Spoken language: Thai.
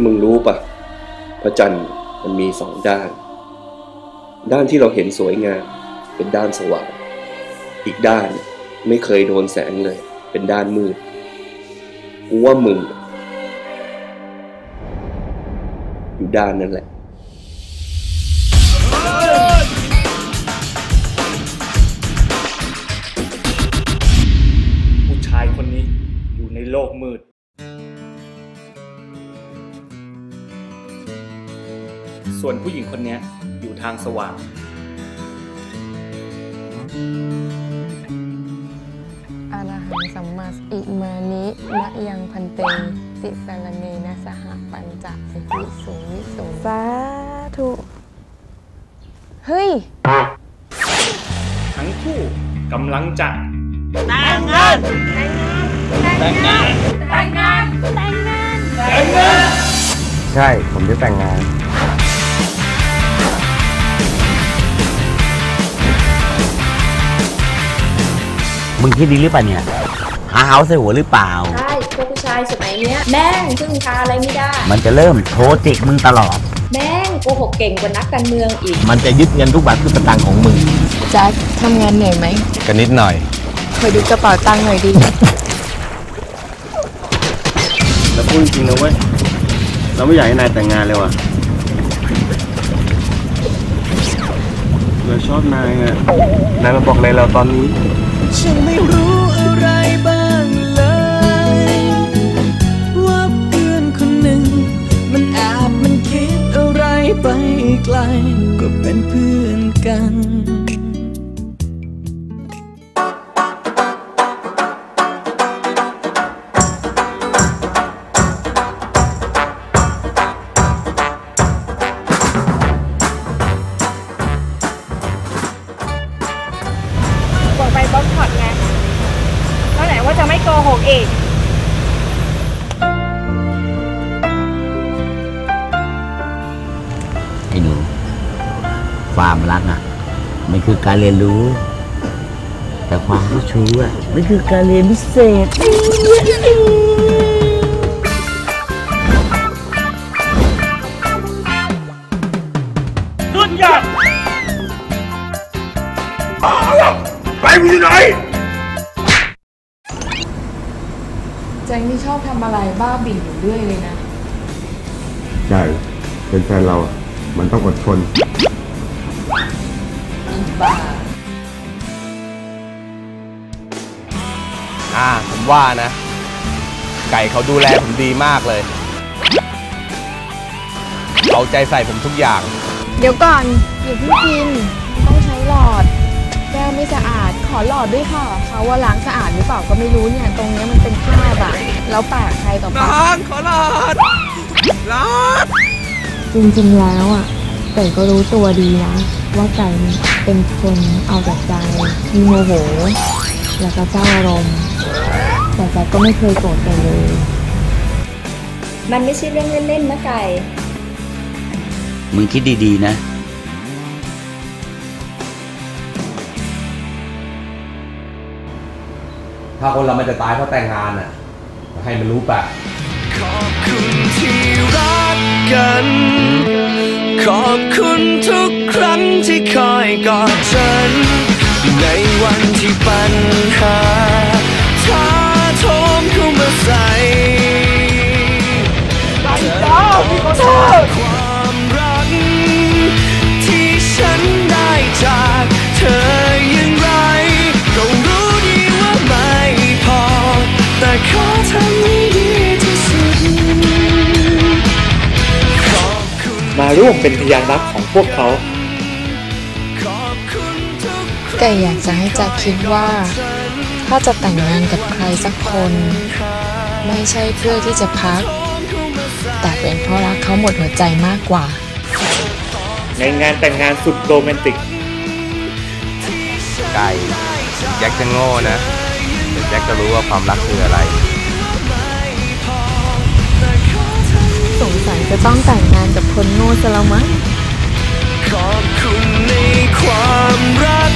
มึงระจันทร์มันมีสองด้าน ด้านที่เราเห็นสวยงามเป็นด้านสว่าง อีกด้านไม่เคยโดนแสงเลย เป็นด้านมืดกูว่ามึง อยู่ด้านนั้นแหละผู้ชายคนนี้อยู่ในโลกมืด ส่วนผู้หญิงคนนี้อยู่ทางสว่างอรหังสัมมาอิมานิมะยังพันเต ติสารเนนะสหปัญจสิทธิสูงวิสูงสาธุ เฮ้ย ทั้งคู่กำลังจะใช่ ผมจะแต่งงาน มึงคิดดีหรือเปล่าเนี่ย หาเฮาใส่หัวหรือเปล่า ใช่พวกผู้ชายสมัยเนี้ยแม่งพึ่งพาอะไรไม่ได้ มันจะเริ่มโทรจิกมึงตลอด แม่งโกหกเก่งกว่านักการเมืองอีก มันจะยึดเงินทุกบาททุกสตางค์ของมึงแจ็คทำงานเหนื่อยไหมกันนิดหน่อยคอยดูกระเป๋าตังค์หน่อยดิแล้วพูดจริงๆนะเว้ย เราไม่อยากให้นายแต่งงานเลยว่ะเราชอบนายอะนายมาบอกอะไรเราตอนนี้ ฉันไม่รู้อะไรบ้างเลย ว่าเพื่อนคนหนึ่ง มันแอบมันคิดอะไรไปไกล ก็เป็นเพื่อนกัน บอปบล็อกช็อตไงแล้วไหนว่าจะไม่โกหกอีกไอ้หนูความรักอะ มันคือการเรียนรู้ แต่ความรู้ชู้อะมันคือการเรียนพิเศษ แจ็คนี่ชอบทำอะไรบ้าบิ่นอยู่เรื่อยเลยนะ ใช่ เป็นแฟนเราอะมันต้องอดทนอ่าผมว่านะ ไก่เขาดูแลผมดีมากเลย เอาใจใส่ผมทุกอย่าง เดี๋ยวก่อนอย่าเพิ่งกิน ต้องใช้หลอดแก้วไม่สะอาด ขอหลอดด้วยค่ะเขาว่าล้างสะอาดหรือเปล่าก็ไม่รู้เนี่ย ตรงเนี้ยมันเป็นคราบอะแล้วปากใครต่อปากร้อนขอหลอดร้อนจริงๆแล้วอะไก่ก็รู้ตัวดีนะว่าไก่เนี่ยเป็นคนเอาแต่ใจมีโมโห แล้วก็เจ้าอารมณ์ แต่ไก่ก็ไม่เคยโกรธไก่เลย มันไม่ใช่เรื่องเล่นๆนะไก่มึงคิดดีๆนะ ถ้าคนเรามันจะตายเพราะแต่งงานอะ ให้มันรู้ปะขอบคุณที่รักกัน ขอบคุณทุกครั้งที่คอยกอดฉัน ในวันที่ปัญหาท้า ร่วมเป็นพยานรักของพวกเขาขอบคุณทุกครั้งไก่อยากจะให้แจ็คคิดว่า ถ้าจะแต่งงานกับใครสักคน ไม่ใช่เพื่อที่จะพัก แต่เป็นเพราะรักเขาหมดหัวใจมากกว่า ในงานแต่งงานสุดโรแมนติก ไก่แจ็คจะโง่นะแต่แจ็คจะรู้ว่าความรักคืออะไร สงจะต้องแต่งงานกับคนโง่ซะแล้วมั้งขอบคุณในความรัก